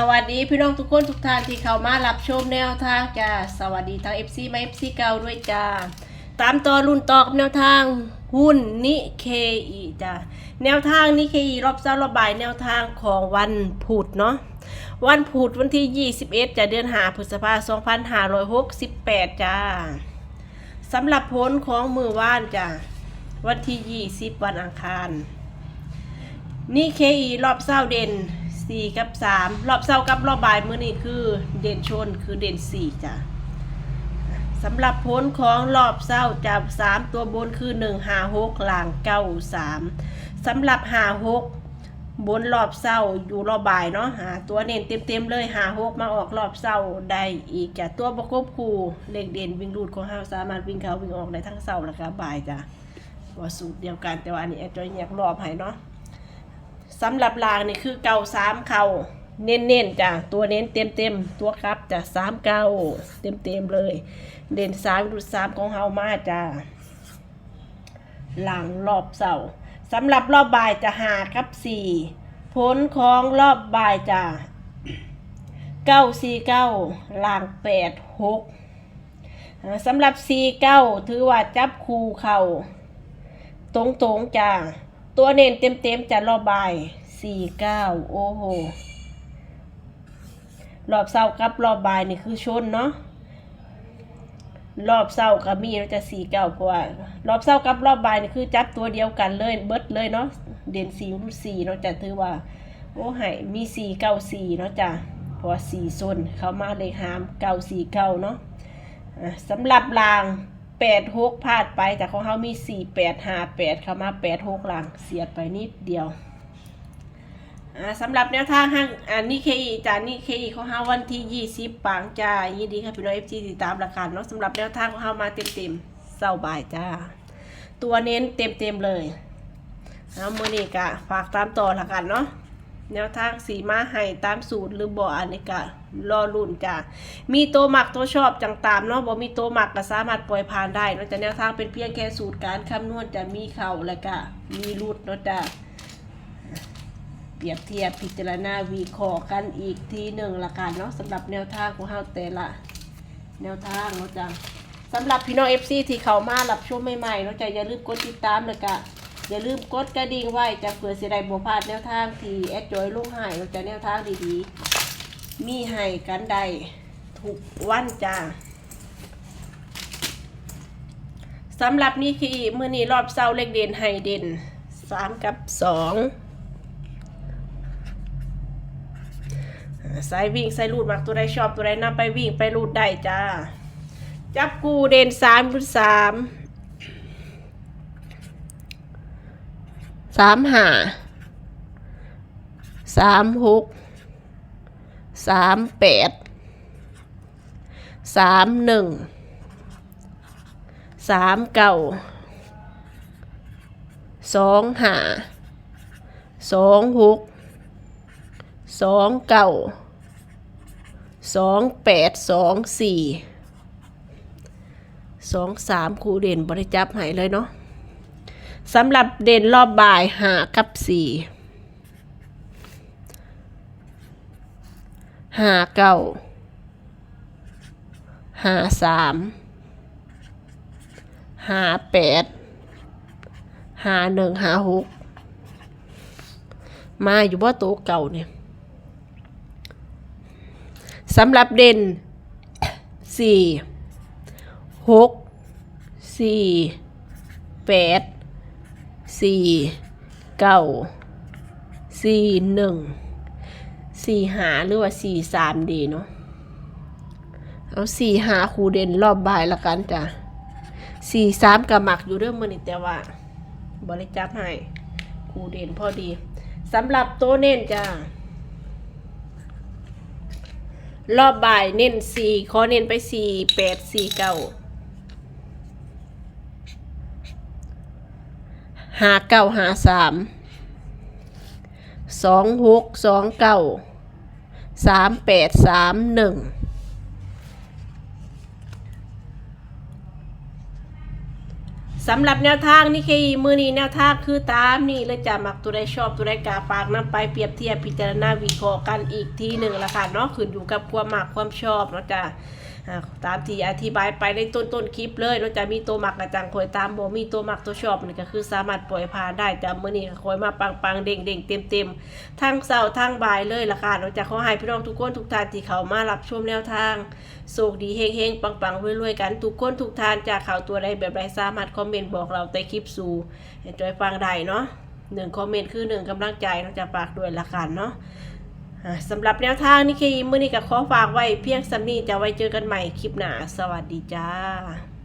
สวัสดีพี่น้องทุกคนทุกท่านที่เข้ามารับชมแนวทางจ้าสวัสดีทั้ง FC มา FC เก่าด้วยจ้าตามต่อรุ่นต่อกับแนวทางหุ้นนิเคอีจ้าแนวทางนิเคอีรอบเช้ารอบบ่ายแนวทางของวันพุธเนาะวันพุธวันที่ 21จะเดือนหาพฤษภาคม2568จ้าสำหรับผลของมือว่านจ้าวันที่ 20 วันอังคารนี่เคอีรอบเศร้าเด่น สี่กับสามรอบเศร้ากับรอบบ่ายมื้อนี้คือเด่นชนคือเด่นสี่จ้ะสำหรับผลของรอบเศร้าจับสามตัวบนคือหนึ่งหาหกหลังเก้าสามสำหรับหาหกบนรอบเศร้าอยู่รอบบ่ายเนาะหาตัวเน้นเต็มๆเลยหาหกมาออกรอบเศร้าได้อีกจ้ะตัวประกบคู่เลขเด่นวิ่งรูดของเฮาสามารถวิ่งเขาวิ่งออกได้ทั้งเศร้าและก็บ่ายจ้ะว่าสูตรเดียวกันแต่ว่าอันนี้แอดจอยแยกรอบให้เนาะ สำหรับรางนี่คือเก่าสามเข่าเน้นๆจ้ะตัวเน้นเต็มเต็มๆตัวครับจ้ะสามเก้าเต็มเต็มๆเลย เด่นสามดุดสามของเฮามาจ้ะหลังรอบเสาสำหรับรอบบ่ายจะหาครับสี่ผลของรอบบ่ายจ้ะเก้าสี่เก้าหลังแปดหกสำหรับสี่เก้าถือว่าจับคูเข่าตรงตรงๆจ้า ตัวเน้นเต็มๆจะรอบบายสี่เก้าโอ้โหรอบเศร้ากับรอบบ่ายนี่คือชนเนาะรอบเศร้ากับมีเราจะสี่เก้าเพราะว่ารอบเศร้ากับรอบบ่ายนี่คือจับตัวเดียวกันเลยเบิดเลยเนาะเด่นสี่รุ่นสี่เนาะจะถือว่าโอ้ให้มีสี่เก้าสี่เนาะจ้ะเพราะว่าสี่โซนเขามาเลยหามเก้าสี่เก้าเนาะอะสำหรับราง แปดหกพลาดไปแต่ของเขามีสี่แปดห้าแปดเข้ามาแปดหกรางเสียดไปนิดเดียวอ่าสำหรับแนวทางห้างอ่านี่เคอีจานี่เคอีของเขาวันที่ยี่สิบปังจ้ายินดีค่ะพี่น้องเอฟซีติดตามราคาเนาะสำหรับแนวทางของเขามาเต็มเต็มเศร้าบ่ายจ้า ตัวเน้นเต็มเต็มเลยเอามือนี้กะฝากตามต่อละกันเนาะ แนวทางสีมาให้ตามสูตรหรือบ่อันนี้ก็รอรุ่นจ้ะมีตัวหมักตัวชอบจังตามเนาะบ่มีตัวหมักก็สามารถปล่อยผ่านได้เนาะแต่แนวทางเป็นเพียงแค่สูตรการคำนวณจะมีเข่าแล้วก็มีรุดเนาะจ้ะเปรียบเทียบพิจารณาวิเคราะห์กันอีกทีหนึ่งละกันเนาะสำหรับแนวทางของเฮาแต่ละ แนวทางเนาะจ้ะสำหรับพี่น้อง FC ที่เข้ามารับชมใหม่ๆเนาะจ้ะอย่าลืมกดติดตามเลยกะ อย่าลืมกดกระดิ่งไว้จะเผื่อสิได้บ่พลาดแนวทางที่แอดจอยลงให้เราจะแนวทางดีๆ มีให้กันได้ทุกวันจ้าสำหรับนี่คือมื้อนี้รอบเศร้าเลขเด่นให้เด่นสามกับสองสายวิ่งสายรูดมักตัวใดชอบตัวใดนำไปวิ่งไปรูดได้จ้า จับกูเด่นสามรุดสาม สามห้าสามหกสามแปดสามหนึ่งสามเก้าสองห้าสองหกสองเก้าสองแปดสองสี่สองสามครูเด่นบริจับให้เลยเนาะ สำหรับเด่นรอบบ่ายหากับสี่หาเก้าหาสามหาแปดหาหนึ่งหาหกมาอยู่ว่าโต๊ะเก่าเนี่ยสำหรับเด่นสี่หกสี่แปด สี่เก้าสี่หนึ่งสี่หาหรือว่าสี่สามดีเนาะเอาสี่หาครูเด่นรอบบ่ายละกันจ้ะสี่สามกับหมักอยู่เรื่องมันนี่แต่ว่า บริจับให้ครูเด่นพอดีสำหรับโตเน้นจ้ะรอบบ่ายเน้นสี่ขอเน้นไปสี่แปดสี่เก้า ห้าเก้าห้าสามสองหกสองเก้าสามแปดสามหนึ่งสำหรับแนวทางนี่คือมือนี้แนวทางคือตามนี่เลยจะมักตัวใดชอบตัวใดกาปากนํไปเปรียบเทียบพิจารณาวิเคราะห์กันอีกทีหนึ่งละค่ะเนาะขึ้นอยู่กับความมักความชอบเนาะจ้ะ ตามที่อธิบายไปในต้นต้นคลิปเลยเนาจะมีตัวหมักกระจังคอยตามบ่มีตัวหมักตัวชอบนี่ก็คือสามารถปล่อยผ่านได้แต่มื้อนี้คอยมาปังปังเด้งเด้งเต็มเต็มทั้งเสาร์ทั้งบ่ายเลยละค่ะเนาจะขอให้พี่น้องทุกคนทุกท่านที่เขามารับชมแนวทางโชคดีเฮงๆปังๆรวยๆกันทุกคนทุกท่านจากข่าวตัวใดแบบใดสามารถคอมเมนต์บอกเราใต้คลิปสู่ให้จอยฟังได้เนาะหนึ่งคอมเมนต์คือหนึ่งกำลังใจเนาจะฝากด้วยละกันเนาะ สำหรับแนวทางนี่คือมือนี้กับขอฝากไว้เพียงสำนีจะไว้เจอกันใหม่คลิปหน้า สวัสดีจ้า